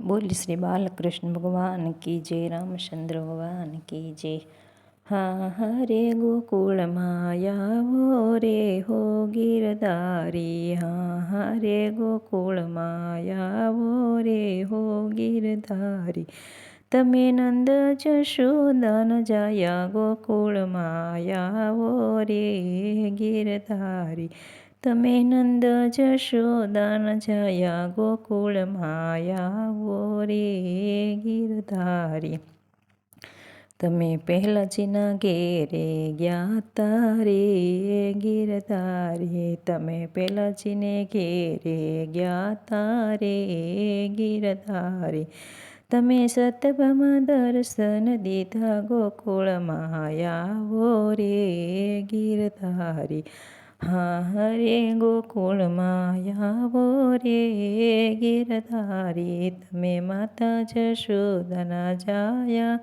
બોલી શ્રી બાલકૃષ્ણ ભગવાન કી જય રામચંદ્ર ભગવાન કી જય. હા હરે ગોકુળમાં આવો રે, હો ગીરધારી. હા હરે ગોકુળમાં આવો રે, હો ગીરધારી. તમે નંદ જશોદન જાયા ગોકુળમાં આવો રે ગીરધારી તમે નંદ જશોદાન જયા ગોકુળ માયાવો રે ગીરધારી તમે પહેલાજીના ઘેરે ગયા તારે ગીરધારી તમે પહેલાજીને ઘેરે ગયા તારે ગીરધારી તમે સતભમાં દર્શન દીધા ગોકુળમાં આવો રે ગીરધારી હા, હરે ગોકુળમાં આવો રે ગીરધારી તમે માતા જશોદના જાયા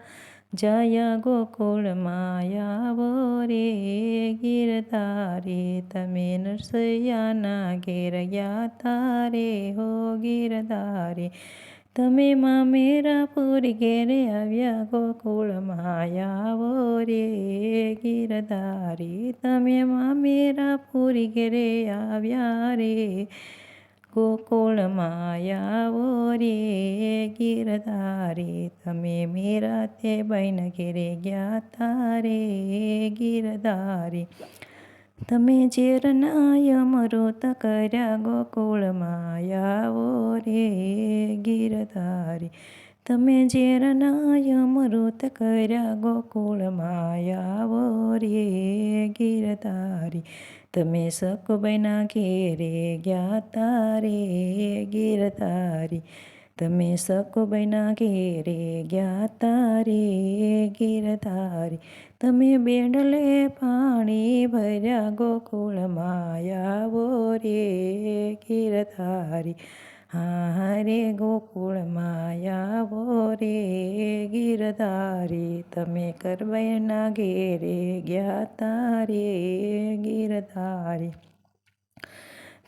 જાયા, ગોકુળ માયાવો રે ગીરધારી તમે નરસૈયાના ઘેર ગયા તારે હો ગીરધારી તમે માં મેરા પૂરી ઘેરે આવ્યા ગોકુળમાં આવો રે ગીરધારી તમે માં મેરા પૂરી ઘેરે આવ્યા રે ગોકુળમાં આવો રે ગીરધારી તમે મેરા તે બહેન ઘેરે ગયા તારે ગીરધારી તમે ઝેરનાય અમૃત કર્યા ગોકુળમાં આવો રે ગીરધારી. તમે ઝેરનાય અમૃત કર્યા ગોકુળમાં આવો રે ગીરધારી. તમે સકુબના ઘેરે ગયા તારે ગીરધારી. તમે સકુબના ઘેરે ગયા તારે ગીરધારી તમે બેડલે પાણી ભર્યા ગોકુળમાં આવો રે ગીરધારી હા રે ગોકુળમાં આવો રે ગીરધારી તમે કરબૈના ઘેરે ગયા તારે ગીરધારી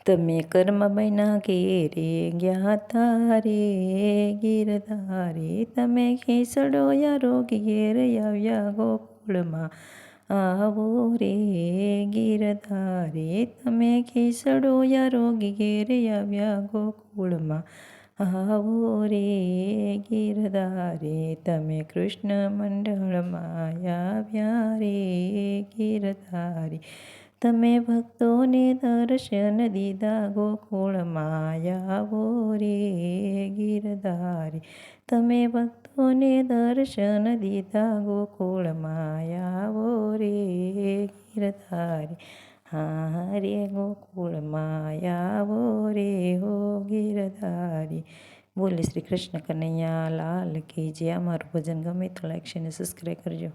તમે કર્મબૈના ઘેરે ગયા તારે ગીરધારી તમે ખેસડો યારો ઘેર આવ્યા ગોકુળમાં. આવો રે ગીરધારી તમે ખેસડો યારો ઘેર આવ્યા ગોકુળમાં. આવો રે ગીરધારી તમે કૃષ્ણ મંડળમાં આવ્યા રે ગીરધારી તમે ભક્તોને દર્શન દીધા ગોકુળમાં આવો રે ગીરધારી તમે ભક્તોને દર્શન દીધા ગોકુળમાં આવો રે ગીરધારી હા રે ગોકુળમાં આવો રે હો ગીરધારી બોલે શ્રી કૃષ્ણ કનૈયા લાલ કી જે અમારું ભજન ગમે તો લાઈક છે અને સબસ્ક્રાઈબ કરજો